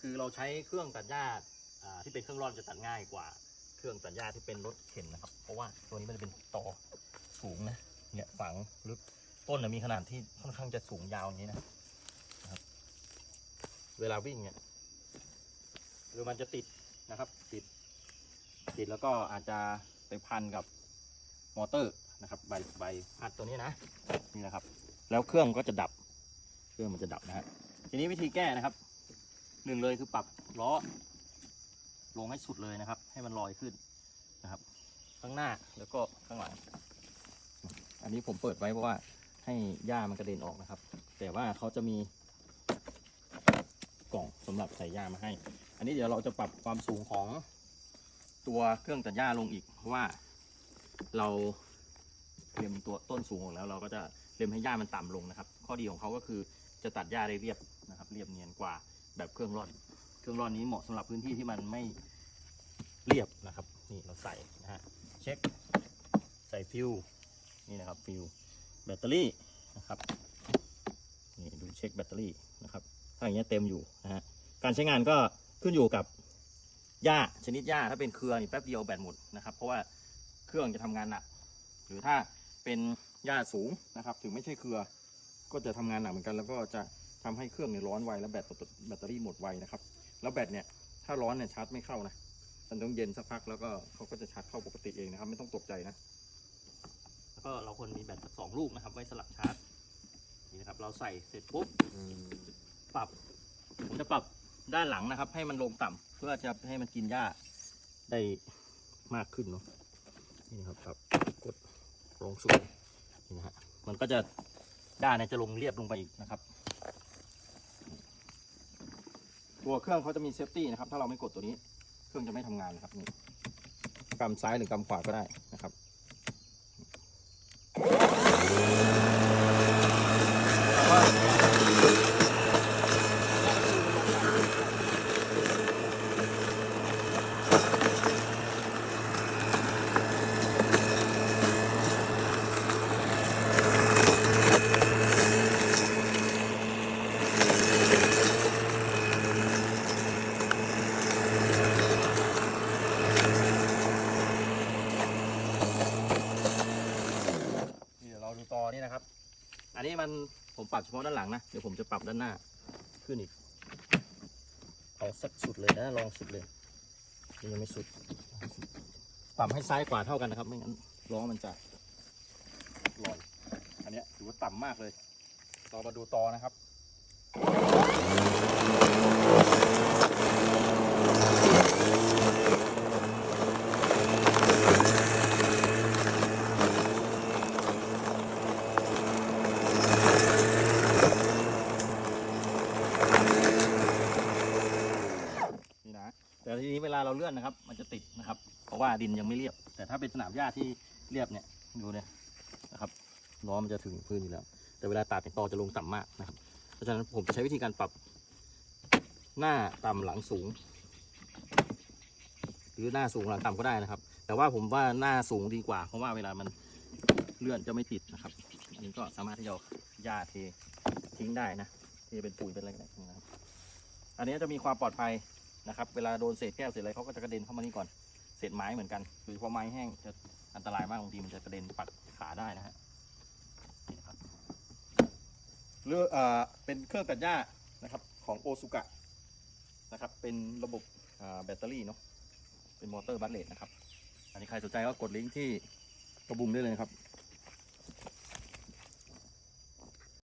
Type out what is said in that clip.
คือเราใช้เครื่องตัดหญ้าที่เป็นเครื่องร่อนจะตัดง่ายกว่า เครื่องตัดหญ้าที่เป็นรถเข็นนะครับ เพราะว่าตัวนี้มันเป็นตอสูงนะเนี่ยฝังลึกต้นมีขนาดที่ค่อนข้างจะสูงยาวอย่างนี้นะนะครับ เวลาวิ่งเนี่ยคือมันจะติดนะครับ ติด ติดแล้วก็อาจจะไปพันกับมอเตอร์นะครับ ใบใบพัดตัวนี้นะนี่นะครับ แล้วเครื่องก็จะดับ เครื่องมันจะดับนะฮะทีนี้วิธีแก้นะครับ หนึ่งเลยคือปรับล้อลงให้สุดเลยนะครับ ให้มันลอยขึ้นนะครับ ข้างหน้าแล้วก็ข้างหลัง อันนี้ผมเปิดไว้เพราะว่าให้หญ้ามันกระเด็นออกนะครับ แต่ว่าเขาจะมีกล่องสำหรับใส่หญ้ามาให้ อันนี้เดี๋ยวเราจะปรับความสูงของตัวเครื่องตัดหญ้าลงอีก เพราะว่าเราเล็มตัวต้นสูงออกแล้วเราก็จะเล็มให้หญ้ามันต่ำลงนะครับ ข้อดีของเขาก็คือจะตัดหญ้าได้เรียบนะครับ เรียบเนียนกว่า แบบเครื่องร่อน เครื่องร่อนนี้เหมาะสำหรับพื้นที่ที่มันไม่เรียบนะครับ นี่เราใส่นะฮะ เช็ค ใส่ฟิวนี่นะครับฟิวแบตเตอรี่นะครับ นี่ดูเช็คแบตเตอรี่นะครับ ถ้าอย่างเงี้ยเต็มอยู่นะฮะ การใช้งานก็ขึ้นอยู่กับหญ้าชนิดหญ้าถ้าเป็นเครือนี่แป๊บเดียวแบตหมดนะครับ เพราะว่าเครื่องจะทำงานหนัก หรือถ้าเป็นหญ้าสูงนะครับ ถึงไม่ใช่เครือ ก็จะทำงานหนักเหมือนกัน แล้วก็จะ ทำให้เครื่องเนี่ยร้อนไวแล้วแบตแบตเตอรี่หมดไวนะครับ แล้วแบตเนี่ยถ้าร้อนเนี่ยชาร์จไม่เข้านะมันต้องเย็นสักพักแล้วก็เขาก็จะชาร์จเข้าปกติเองนะครับ ไม่ต้องตกใจนะแล้วก็เราควรมีแบตสักสองลูกนะครับ ไว้สลับชาร์จนี่นะครับ เราใส่เสร็จปุ๊บปรับผมจะปรับด้านหลังนะครับ ให้มันลงต่ำเพื่อจะให้มันกินหญ้าได้มากขึ้นเนาะนี่นะครับปรับกดลงสูงนี่นะฮะมันก็จะด้านเนี่ยจะลงเรียบลงไปอีกนะครับ ตัวเครื่องเขาจะมีเซฟตี้นะครับ ถ้าเราไม่กดตัวนี้ เครื่องจะไม่ทำงานนะครับนี่กำซ้ายหรือกำขวาก็ได้นะครับ นี่เดี๋ยวเราดูต่อ นะครับ อันนี้มันผมปรับเฉพาะด้านหลังนะ เดี๋ยวผมจะปรับด้านหน้าขึ้นอีก เอาสักสุดเลยนะ ลองสุดเลย ยังไม่สุด ปรับให้ซ้ายขวาเท่ากันนะครับ ไม่งั้นล้อมันจะลอย อันนี้ถือว่าต่ำมากเลย เรามาดูต่อนะครับ แต่ทีนี้เวลาเราเลื่อนนะครับ มันจะติดนะครับ เพราะว่าดินยังไม่เรียบ แต่ถ้าเป็นสนามหญ้าที่เรียบเนี่ยดูเนี่ยนะครับล้อมันจะถึงพื้นอยู่แล้ว แต่เวลาตัดเนี่ยตอจะลงต่ำมากนะครับ เพราะฉะนั้นผมจะใช้วิธีการปรับหน้าต่ำหลังสูง หรือหน้าสูงหลังต่ำก็ได้นะครับ แต่ว่าผมว่าหน้าสูงดีกว่า เพราะว่าเวลามันเลื่อนจะไม่ติดนะครับอันนี้ก็สามารถที่จะเอาหญ้าเททิ้งได้นะเทเป็นปุ๋ยเป็นอะไรก็ได้นะครับ อันนี้จะมีความปลอดภัย นะครับเวลาโดนเศษแก้วเศษอะไรเขาก็จะกระเด็นเข้ามานี่ก่อนเศษไม้เหมือนกันโดยเฉพาะไม้แห้งจะอันตรายมากบางทีมันจะกระเด็นปักขาได้นะฮะเรืออ่อเป็นเครื่องตัดหญ้านะครับของโอซุกะนะครับเป็นระบบอ่าแบตเตอรี่เนาะเป็นมอเตอร์บัตเลตนะครับอันนี้ใครสนใจก็กดลิงก์ที่กระบุงได้เลยครับ